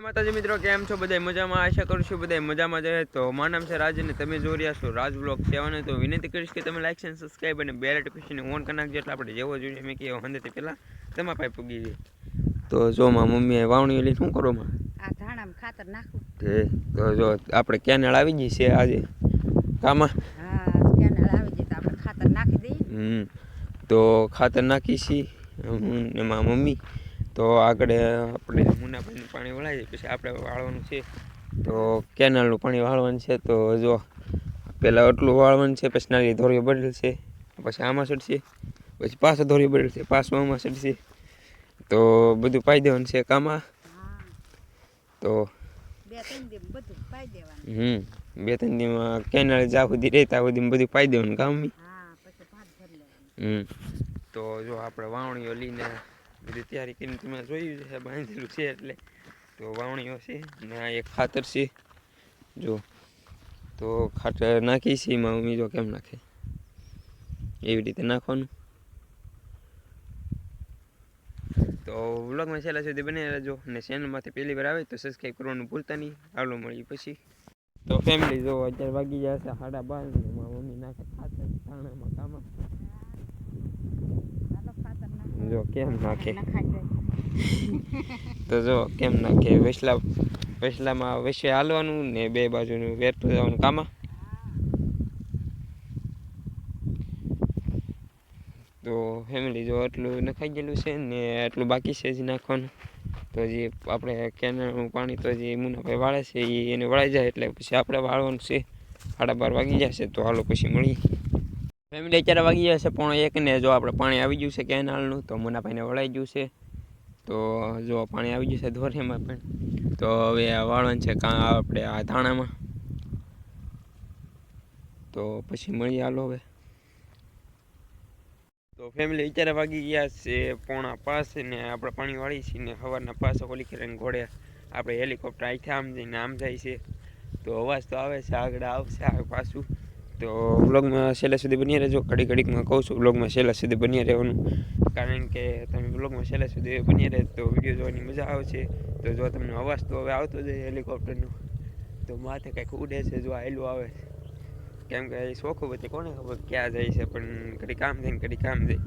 માતાજી મિત્રો કેમ છો બધા મજામાં? આશા કરું છું બધા મજામાં જ તો મારું નામ છે રાજ અને તમે જોઈ રહ્યા છો રાજ બ્લોગ સેવાને. તો વિનંતી કરીશ કે તમે લાઈક છે સબસ્ક્રાઈબ અને બે નોટિફિકેશન ઓન કરી નાખજો. એટલે આપણે જેવો જોઈએ મેં કહ્યું હંદેથી પહેલાં તમારા પાસે પૂગી જાય તો જો માં મમ્મીએ વાવણી લઈને શું કરો માં? આ ધાણામાં ખાતર નાખું. તે તો જો આપણે કેનેળ આવી ગઈ છે આજે. કામાં હા કેનાલ આવી ગઈ તો આપણે ખાતર નાખી દઈએ હમ તો ખાતર નાખી છી. હું ને મમ્મી તો આગળ આપણે મુનાભાઈનું પાણી વળાવીએ પછી આપણે વાળવાનું છે. તો કેનાલનું પાણી વાળવાનું છે તો જો પહેલાં એટલું વાળવાનું છે પછી નાની ધોરીઓ બદલ છે પછી આમાં સડશે પછી પાછો ધોરીઓ બદલ છે પાછું આમાં સડશે તો બધું પાઈ દેવાનું છે કામાં તો હમ બે ત્રણ દીમાં કેનાલ જ્યાં સુધી રહે ત્યાં સુધી બધું પાઈ દેવાનું કામ હમ તો જો આપણે વાવણીઓ લઈને બધી તૈયારી જોયું છે બાંધેલું છે એટલે. તો વાવણીઓ છે, ને આ એક ખાતર છે. જો, તો ખાતર નાખી છે, એમાં મમ્મી જો કેમ નાખે? એવી રીતે નાખવાનું. તો વ્લોગમાં છેલ્લા સુધી બની રહેજો, અને ચેનલમાંથી પહેલી વાર આવે તો સબસ્ક્રાઈબ કરવાનું ભૂલતા નહીં. આવલો મળી પછી. તો ફેમિલી જો અત્યારે વાગી જશે સાડા બાર મમ્મી નાખે ખાતર, ધાણામાં કામાં. ચાલો ખાતર નાખો જો કેમ નાખે? તો જો કેમ નાખે? વેસલા વેસલામાં વેસે હાલવાનું ને બે બાજુનું વેરતું જવાનું. કામાં? તો ફેમિલી જો એટલું નખાઈ ગયેલું છે ને એટલું બાકી છે જ નાખવાનું. તો જે આપણે કેનાળનું પાણી તો જે મુનાભાઈ વાળે છે એ એને વળાઈ જાય એટલે પછી આપણે વાળવાનું છે. સાડા બાર વાગી જશે તો હાલો પછી મળી ફેમિલી અત્યારે વાગી જશે પણ એક ને જો આપણે પાણી આવી ગયું છે કેનાલનું, તો મુનાભાઈને વળાઈ ગયું છે. તો જો પાણી આવી ગયું છે ધોરીમાં પણ, તો હવે વાળવાનું છે કાં આપણે આ ધાણામાં. તો પછી મળીએ હાલો હવે. તો ફેમિલી અત્યારે વાગી ગયા છે પોણા પાસ ને આપણે પાણી વાળી છીએ ને સવારના પાસ ઓલી કરીને ઘોડે આપણે હેલિકોપ્ટર અહીંથી આમ જઈને આમ જાય છે. તો અવાજ તો આવે છે, આગળ આવશે આ પાછું. તો વ્લોગમાં સહેલા સુધી બની રહેજો. ઘડી ઘડીકમાં કહું છું, વ્લોગમાં છેલ્લા સુધી બની રહેવાનું. કારણ કે તમે વ્લોગમાં છેલ્લા સુધી બની રહે તો વીડિયો જોવાની મજા આવે છે તો જો તમને અવાજ તો હવે આવતો જાય હેલિકોપ્ટરનો, તો માથે કંઈક ઉડે છે, જો આયલું આવે. કેમ કે શોખો પછી કોને ખબર ક્યાં જાય છે, પણ ઘડી કામ થાય ને ઘડી કામ જાય.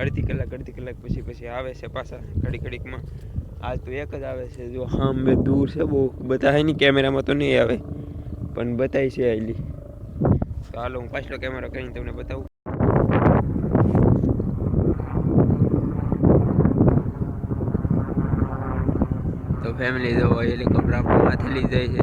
અડધી કલાક અડધી કલાક પછી પછી આવે છે પાછા ઘડી ઘડીકમાં. આજ તો એક જ આવે છે, જો હામ બે દૂર છે બહુ. બતાવે નહીં કેમેરામાં તો નહીં આવે, પણ બતાય છે આયલી તો હાલો હું પાછલો કેમેરો કરીને તમને બતાવું. તો ફેમિલી જો હેલિકોપ્ટર આપણે માથે લઈ જાય છે.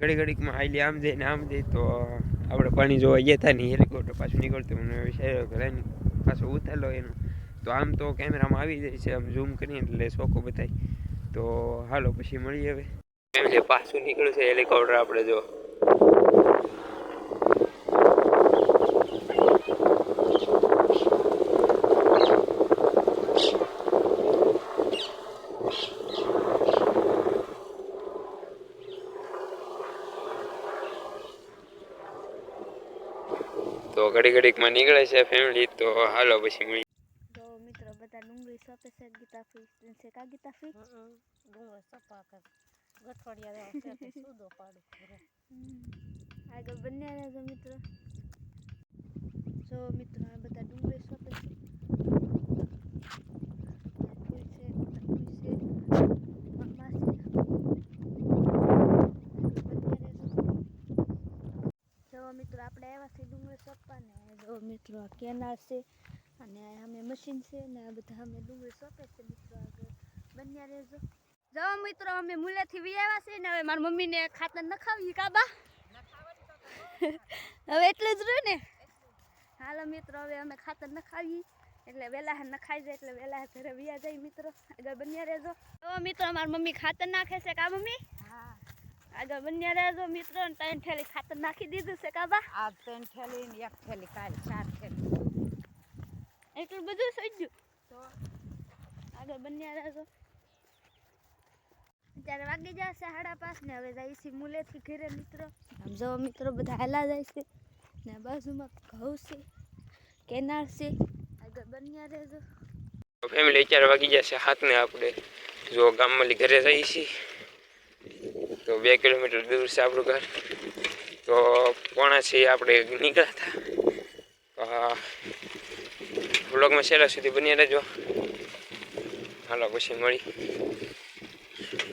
ઘડી ઘડીકમાં આઈલી આમ જાય ને આમ જાય તો આપણે પાણી જોવા ગયા હતા ને હેલિકોપ્ટર પાછું નીકળતું મને વિચાર્યો કે પાછો ઉતારલો એનો. તો આમ તો કેમેરામાં આવી જાય છે, આમ ઝૂમ કરીએ એટલે શોખો બતાય. તો હાલો, પછી મળીએ હવે. ફેમિલી પાછું નીકળ્યું છે હેલિકોપ્ટર આપણે જો. તો ઘડી ઘડીકમાં નીકળે છે ફેમિલી તો હાલો, પછી મળીએ તો મિત્રો બધા ડુંગળી સોંપે છે ગીતા ફી છે કા ગીતા ફી ડુંગર સપા કર ગઠવાડિયા છે તે સુદો પાડે આગળ બંને રહેજો મિત્રો જો મિત્રો આ બધા ડુંગળી સોંપે છે આ ફૂલ છે આ ફૂલ છે મા- માસી આગળ બંને રહેજો જો મિત્રો આપણે આવ્યા છીએ ડુંગળી સોંપવા ને જો મિત્રો આ કેનાલ છે અને અમે મશીન છે ને આ બધા અમે ડુંગળી સોંપે છે મિત્રો આગળ. બન્યા રહેજો. જો મિત્રો અમે મૂલેથી વી આવ્યા છે ને હવે મારી મમ્મીને ખાતર નખાવીએ કાબા હવે એટલે જ રહ્યું ને? હાલો મિત્રો હવે અમે ખાતર નખાવીએ. એટલે વહેલા નખાઈ જાય એટલે વેલા ઘરે વિયા જાય મિત્રો. આગળ બન્યા રહેજો. તો મિત્રો મારી મમ્મી ખાતર નાખે છે કા મમ્મી? હા. આગળ બન્યા રહેજો મિત્રો ત્રણ થેલી ખાતર નાખી દીધું છે કાબા આ ત્રણ થેલી ને એક થેલી કાલ ચાર થેલી. એટલું બધું થઈ ગયું તો આગળ બન્યા રહેજો ત્યારે વાગી જશે સાડા પાંચ ને હવે જાય છે મુલેથી ઘરે મિત્રો આમ જો મિત્રો બધા હાલા જાય છે ને બાજુમાં ઘઉં છે કેનાર છે આગળ બન્યા રહેજો ફેમિલી અત્યારે વાગી જશે હાથને આપણે જો ગામમાં ઘરે જઈએ છીએ તો બે કિલોમીટર દૂર છે આપણું ઘર તો પોણા છે આપણે નીકળ્યા હતા વ્લોગમાં છેલ્લા સુધી બની રહેજો. હાલો પછી મળી.